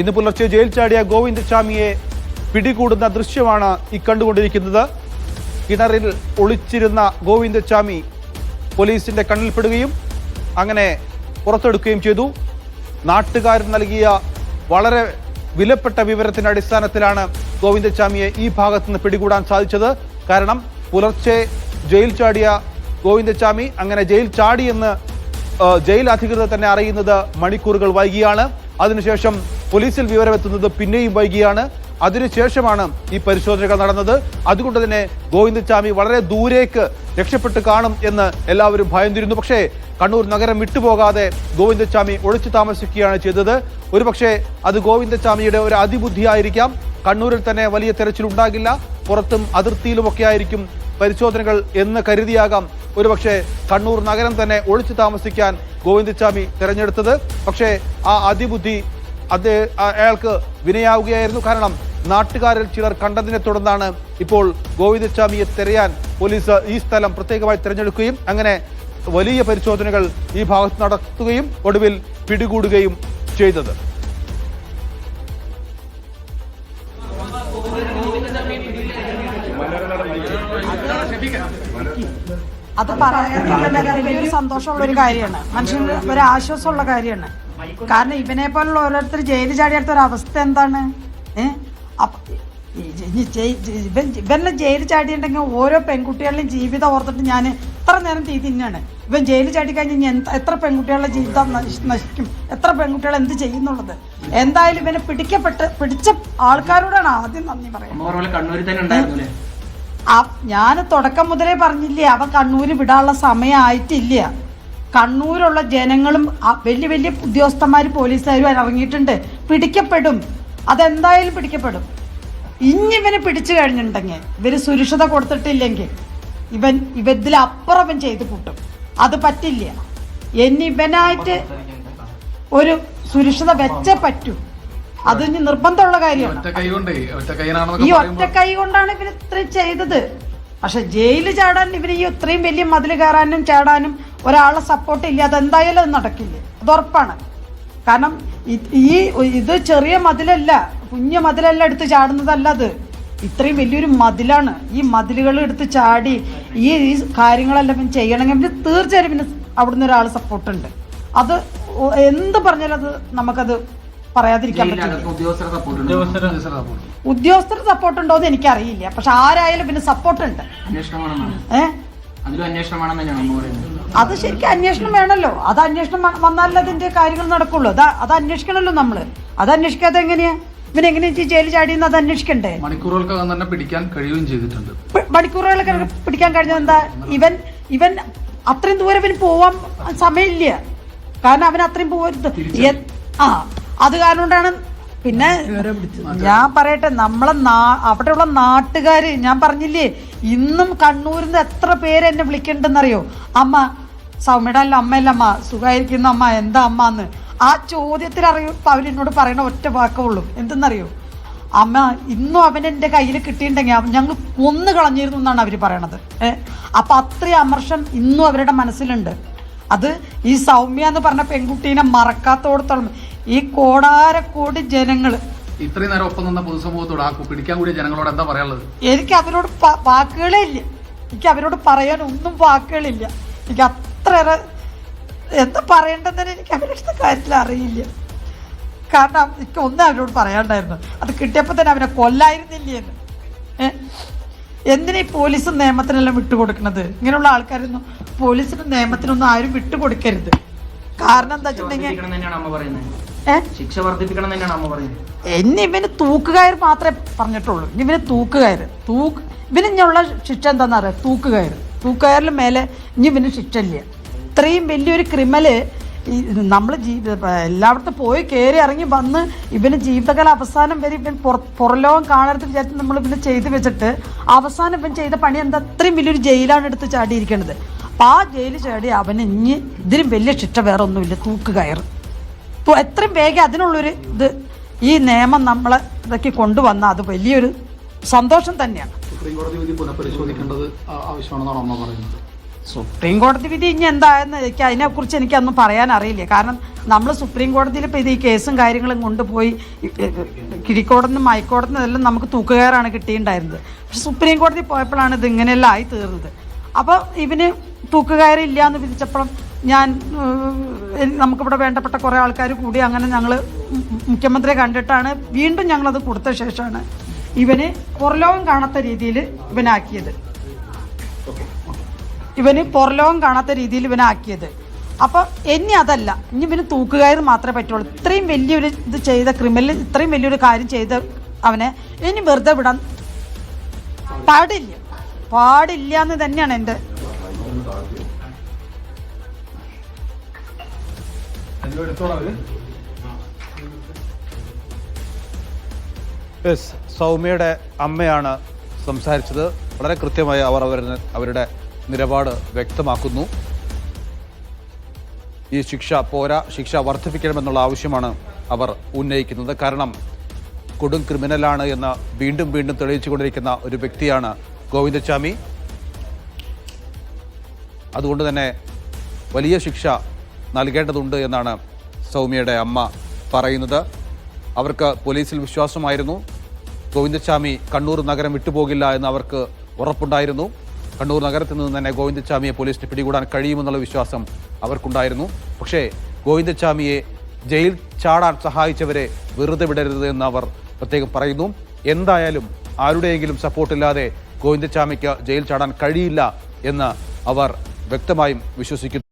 ഇന്ന് പുലർച്ചെ ജയിൽ ചാടിയ ഗോവിന്ദസ്വാമിയെ പിടികൂടുന്ന ദൃശ്യമാണ് ഈ കണ്ടുകൊണ്ടിരിക്കുന്നത്. കിണറിൽ ഒളിച്ചിരുന്ന ഗോവിന്ദസ്വാമി പോലീസിന്റെ കണ്ണിൽപ്പെടുകയും അങ്ങനെ പുറത്തെടുക്കുകയും ചെയ്തു. നാട്ടുകാരൻ നൽകിയ വളരെ വിലപ്പെട്ട വിവരത്തിന്റെ അടിസ്ഥാനത്തിലാണ് ഗോവിന്ദസ്വാമിയെ ഈ ഭാഗത്ത് നിന്ന് പിടികൂടാൻ സാധിച്ചത്. കാരണം പുലർച്ചെ ജയിൽ ചാടിയ ഗോവിന്ദസ്വാമി അങ്ങനെ ജയിൽ ചാടിയെന്ന് ജയിൽ അധികൃതർ തന്നെ അറിയുന്നത് മണിക്കൂറുകൾ വൈകിയാണ്. അതിനുശേഷം പോലീസിൽ വിവരമെത്തുന്നത് പിന്നെയും വൈകിയാണ്. അതിനുശേഷമാണ് ഈ പരിശോധനകൾ നടന്നത്. അതുകൊണ്ട് തന്നെ ഗോവിന്ദസ്വാമി വളരെ ദൂരേക്ക് രക്ഷപ്പെട്ട് കാണും എന്ന് എല്ലാവരും ഭയന്നിരുന്നു. പക്ഷേ കണ്ണൂർ നഗരം വിട്ടുപോകാതെ ഗോവിന്ദസ്വാമി ഒളിച്ചു താമസിക്കുകയാണ് ചെയ്തത്. ഒരുപക്ഷെ അത് ഗോവിന്ദസ്വാമിയുടെ ഒരു അതിബുദ്ധിയായിരിക്കാം. കണ്ണൂരിൽ തന്നെ വലിയ തെരച്ചിലുണ്ടാകില്ല. പുറത്തും അതിർത്തിയിലുമൊക്കെ ആയിരിക്കും പരിശോധനകൾ എന്ന് കരുതിയാകാം. ഒരുപക്ഷെ കണ്ണൂർ നഗരം തന്നെ ഒളിച്ചു താമസിക്കാൻ ഗോവിന്ദസ്വാമി തെരഞ്ഞെടുത്തത്. പക്ഷേ ആ അതിബുദ്ധി അത് അയാൾക്ക് വിനയാവുകയായിരുന്നു. കാരണം നാട്ടുകാരിൽ ചിലർ കണ്ടതിനെ തുടർന്നാണ് ഇപ്പോൾ ഗോവിന്ദസ്വാമിയെ തെരയാൻ പോലീസ് ഈ സ്ഥലം പ്രത്യേകമായി തിരഞ്ഞെടുക്കുകയും അങ്ങനെ വലിയ പരിശോധനകൾ ഈ ഭാഗത്ത് നടത്തുകയും ഒടുവിൽ പിടികൂടുകയും ചെയ്തത്. അത് പറയാൻ വലിയൊരു സന്തോഷമുള്ള ഒരു കാര്യമാണ്. മനുഷ്യന് ഒരു ആശ്വാസമുള്ള കാര്യമാണ്. കാരണം ഇവനെ പോലുള്ള ഓരോരുത്തർ ജയിലിൽ ചാടിയെടുത്ത ഒരു അവസ്ഥ എന്താണ്? ഇവൻ ഇവനെ ജയിലിൽ ചാടിയിട്ടുണ്ടെങ്കിൽ ഓരോ പെൺകുട്ടികളുടെയും ജീവിതം ഓർത്തിട്ട് ഞാൻ എത്ര നേരം തീ തിന്നാണ്? ഇവൻ ജയിലിൽ ചാടി കഴിഞ്ഞാൽ എത്ര പെൺകുട്ടികളുടെ ജീവിതം നശിക്കും? എത്ര പെൺകുട്ടികൾ എന്ത് ചെയ്യുന്നുള്ളത്? എന്തായാലും ഇവനെ പിടിക്കപ്പെട്ട് പിടിച്ച ആൾക്കാരോടാണ് ആദ്യം നന്ദി പറയുന്നത്. ഞാൻ തുടക്കം മുതലേ പറഞ്ഞില്ലേ അവൻ കണ്ണൂര് വിടാനുള്ള സമയമായിട്ടില്ല. കണ്ണൂരുള്ള ജനങ്ങളും വലിയ വലിയ ഉദ്യോഗസ്ഥന്മാർ പോലീസുകാരും ഇറങ്ങിയിട്ടുണ്ട്. പിടിക്കപ്പെടും. അതെന്തായാലും പിടിക്കപ്പെടും. ഇനി ഇവനെ പിടിച്ചു കഴിഞ്ഞിട്ടുണ്ടെങ്കിൽ ഇവർ സുരക്ഷിത കൊടുത്തിട്ടില്ലെങ്കിൽ ഇവൻ ഇവതിലപ്പുറം അവൻ ചെയ്ത് കൂട്ടും അത് പറ്റില്ല. എന്നിവനായിട്ട് ഒരു സുരക്ഷിത വെച്ചേ പറ്റൂ. അത് നിർബന്ധമുള്ള കാര്യമാണ്. ഈ ഒറ്റ കൈ കൊണ്ടാണ് ഇവർ ഇത്രയും ചെയ്തത്. പക്ഷെ ജയിലിൽ ചാടാൻ ഇവർ ഈ ഇത്രയും വലിയ മതിൽ കയറാനും ചാടാനും ഒരാളെ സപ്പോർട്ട് ഇല്ല അതെന്തായാലും അത് നടക്കില്ല? അത് ഉറപ്പാണ്. കാരണം ഈ ഇത് ചെറിയ മതിലല്ല കുഞ്ഞ മതിലല്ല എടുത്ത് ചാടുന്നതല്ല അത്. ഇത്രയും വലിയൊരു മതിലാണ്. ഈ മതിലുകൾ എടുത്ത് ചാടി ഈ ഈ കാര്യങ്ങളെല്ലാം പിന്നെ ചെയ്യണമെങ്കിൽ പിന്നെ തീർച്ചയായും പിന്നെ അവിടുന്ന് ഒരാൾ സപ്പോർട്ടുണ്ട് അത് എന്ത് പറഞ്ഞാലും അത് നമുക്കത് പറയാതിരിക്കാൻ പറ്റില്ല. ജയിലിനകത്ത് ഉദ്യോഗസ്ഥരുടെ സപ്പോർട്ട് ഉണ്ട്. ഉദ്യോഗസ്ഥരുടെ support. ഉദ്യോഗസ്ഥർ സപ്പോർട്ട് ഉണ്ടോ എന്ന് എനിക്കറിയില്ല. പക്ഷെ ആരായാലും പിന്നെ സപ്പോർട്ട് ഉണ്ട്. അത് ശരിക്കും അന്വേഷണം വേണല്ലോ. അത് അന്വേഷണം വന്നാലേ അതിന്റെ കാര്യങ്ങൾ നടക്കുള്ളൂ. അത് അത് അന്വേഷിക്കണമല്ലോ നമ്മൾ. അത് അന്വേഷിക്കാതെ എങ്ങനെയാ? ഇവൻ എങ്ങനെയാ ഈ ജയിലിൽ ചാടിയെന്ന് അത് അന്വേഷിക്കണ്ടേ? മണിക്കൂറുകൾക്കകം തന്നെ പിടിക്കാൻ കഴിയുകയും ചെയ്തിട്ടുണ്ട്. മണിക്കൂറുകളൊക്കെ പിടിക്കാൻ കഴിഞ്ഞത് എന്താ? ഇവൻ ഇവൻ അത്രയും ദൂരം ഇവന് പോവാൻ സമയമില്ല. കാരണം അവൻ അത്രയും പോകരുത് ആ. അത് കാരണം കൊണ്ടാണ് പിന്നെ ഞാൻ പറയട്ടെ നമ്മളെ നാ അവിടെയുള്ള നാട്ടുകാര് ഞാൻ പറഞ്ഞില്ലേ ഇന്നും കണ്ണൂരിൽ നിന്ന് എത്ര പേര് എന്നെ വിളിക്കണ്ടെന്നറിയോ? അമ്മ സൗമ്യയുടെ അല്ല അമ്മയല്ല അമ്മ സുഖമായിരിക്കുന്ന അമ്മ എന്താ അമ്മ എന്ന് ആ ചോദ്യത്തിൽ അറിയൂ അവരെന്നോട് പറയണ ഒറ്റ വാക്കേ ഉള്ളൂ. എന്തെന്നറിയോ? അമ്മ ഇന്നും അവൻ എന്റെ കയ്യിൽ കിട്ടിയിട്ടുണ്ടെങ്കിൽ ഞങ്ങൾ കൊന്നു കളഞ്ഞിരുന്നു എന്നാണ് അവർ പറയണത്. ഏഹ് അപ്പൊ അത്രയും അമർഷം ഇന്നും അവരുടെ മനസ്സിലുണ്ട്. അത് ഈ സൗമ്യ എന്ന് പറഞ്ഞ പെൺകുട്ടീനെ മറക്കാത്തോടത്തോളം ഈ കോടാരക്കോടി ജനങ്ങൾ ഇത്രയും നേരം ഒപ്പം നിന്ന പൊതുസമൂഹത്തോട് ആ പിടിക്കാൻ കൂടിയ ജനങ്ങളോട് എന്താ പറയാനുള്ളത്? എനിക്ക് അവരോട് വാക്കുകളേ ഇല്ല. എനിക്ക് അവരോട് പറയാൻ ഒന്നും വാക്കുകളില്ല എനിക്ക് അത്ര എന്താ പറയേണ്ടതെന്ന് എനിക്ക് അവരുടെ കാര്യത്തിൽ അറിയില്ല. കാരണം എനിക്ക് ഒന്നും അവരോട് പറയാണ്ടായിരുന്നു. അത് കിട്ടിയപ്പോൾ തന്നെ അവനെ കൊല്ലായിരുന്നില്ലേ എന്ന്. ഏ? എന്തിനാ ഈ പോലീസും നിയമത്തിനെല്ലാം വിട്ടുകൊടുക്കുന്നത് ഇങ്ങനെയുള്ള ആൾക്കാരൊന്നും പോലീസിനും നിയമത്തിനൊന്നും ആരും വിട്ടുകൊടുക്കരുത്. കാരണം എന്താ വെച്ചിട്ടുണ്ടെങ്കിൽ ശിക്ഷ വർദ്ധിപ്പിക്കണം തന്നെയാണ് അമ്മ പറയുന്നത്. എന്നെ ഇവന് തൂക്കുകയർ മാത്രമേ പറഞ്ഞിട്ടുള്ളൂ. ഇനി ഇവന് തൂക്കുകയർ. തൂക്ക് ഇവന് ഇനിയുള്ള ശിക്ഷ എന്താണെന്ന് അറിയാം? തൂക്കുകയർ. തൂക്കുകയറിന് മേലെ ഇനി ഇവന് ശിക്ഷ ഇല്ല ഇത്രയും വലിയൊരു ക്രിമൽ ഈ നമ്മൾ ജീവിത എല്ലായിടത്തും പോയി കയറി ഇറങ്ങി വന്ന് ഇവന് ജീവിതകാല അവസാനം വരെ ഇവൻ പുറ പുറലോകം കാണരുത് വിചാരിച്ച് നമ്മൾ ഇവന് ചെയ്തു വെച്ചിട്ട് അവസാനം ഇവൻ ചെയ്ത പണി എന്താ? അത്രയും വലിയൊരു ജയിലാണ് എടുത്ത് ചാടിയിരിക്കുന്നത് അപ്പം ആ ജയിലിൽ ചാടി അവന് ഇനി ഇതിലും വലിയ ശിക്ഷ വേറെ ഒന്നുമില്ല തൂക്കുകയർ. എത്രയും വേഗം അതിനുള്ളൊരു ഇത് ഈ നിയമം നമ്മൾ ഇതൊക്കെ കൊണ്ടുവന്ന അത് വലിയൊരു സന്തോഷം തന്നെയാണ്. സുപ്രീം കോടതി വിധി പുനഃപരിശോധിക്കേണ്ടത് ആവശ്യമാണെന്നാണ് അമ്മ പറയുന്നത്? സുപ്രീം കോടതി വിധി ഇനി എന്തായെന്ന് എനിക്ക് അതിനെക്കുറിച്ച് എനിക്കൊന്നും പറയാൻ അറിയില്ല. കാരണം നമ്മൾ സുപ്രീം കോടതിയിൽ ഇപ്പോൾ ഇത് ഈ കേസും കാര്യങ്ങളും കൊണ്ടുപോയി കിഴിക്കോടതിനും ഹൈക്കോടതിനും എല്ലാം നമുക്ക് തൂക്കുകയറാണ് കിട്ടിയിട്ടുണ്ടായിരുന്നത്. പക്ഷെ സുപ്രീം കോടതി പോയപ്പോഴാണ് ഇത് ഇങ്ങനെയെല്ലാം ആയി തീർന്നത് അപ്പോൾ ഇവന് തൂക്കുകയറില്ല എന്ന് വിധിച്ചപ്പോഴും ഞാൻ നമുക്കിവിടെ വേണ്ടപ്പെട്ട കുറേ ആൾക്കാർ കൂടി അങ്ങനെ ഞങ്ങൾ മുഖ്യമന്ത്രിയെ കണ്ടിട്ടാണ് വീണ്ടും ഞങ്ങളത് കൊടുത്ത ശേഷമാണ് ഇവന് പുറലോകം കാണാത്ത രീതിയിൽ ഇവനാക്കിയത്. ഇവന് പുറലോകം കാണാത്ത രീതിയിൽ ഇവനാക്കിയത്. അപ്പൊ ഇനി അതല്ല ഇനി ഇവന് തൂക്കുകയർ മാത്രമേ പറ്റുള്ളൂ. ഇത്രയും വലിയൊരു ഇത് ചെയ്ത ക്രിമിനൽ ഇത്രയും വലിയൊരു കാര്യം ചെയ്ത അവനെ ഇനി വെറുതെ വിടാൻ പാടില്ല. പാടില്ല എന്ന് തന്നെയാണ് എന്റെ യെസ് സൗമ്യയുടെ അമ്മയാണ് സംസാരിച്ചത്. വളരെ കൃത്യമായി അവർ അവരുടെ അവരുടെ നിലപാട് വ്യക്തമാക്കുന്നു. ഈ ശിക്ഷ പോരാ ശിക്ഷ വർദ്ധിപ്പിക്കണമെന്നുള്ള ആവശ്യമാണ് അവർ ഉന്നയിക്കുന്നത്. കാരണം കൊടും ക്രിമിനലാണ് എന്ന് വീണ്ടും വീണ്ടും തെളിയിച്ചുകൊണ്ടിരിക്കുന്ന ഒരു വ്യക്തിയാണ് ഗോവിന്ദച്ചാമി അതുകൊണ്ട് തന്നെ വലിയ ശിക്ഷ നൽകേണ്ടതുണ്ട് എന്നാണ് സൗമ്യയുടെ അമ്മ പറയുന്നത്. അവർക്ക് പോലീസിൽ വിശ്വാസമായിരുന്നു. ഗോവിന്ദച്ചാമി കണ്ണൂർ നഗരം വിട്ടുപോകില്ല എന്ന് അവർക്ക് ഉറപ്പുണ്ടായിരുന്നു. കണ്ണൂർ നഗരത്തിൽ നിന്ന് തന്നെ ഗോവിന്ദച്ചാമിയെ പോലീസിന് പിടികൂടാൻ കഴിയുമെന്നുള്ള വിശ്വാസം അവർക്കുണ്ടായിരുന്നു. പക്ഷേ ഗോവിന്ദച്ചാമിയെ ജയിൽ ചാടാൻ സഹായിച്ചവരെ വെറുതെ വിടരുത് എന്ന് അവർ പ്രത്യേകം പറയുന്നു. എന്തായാലും ആരുടെയെങ്കിലും സപ്പോർട്ടില്ലാതെ ഗോവിന്ദച്ചാമിക്ക് ജയിൽ ചാടാൻ കഴിയില്ല എന്ന് അവർ വ്യക്തമായും വിശ്വസിക്കുന്നു.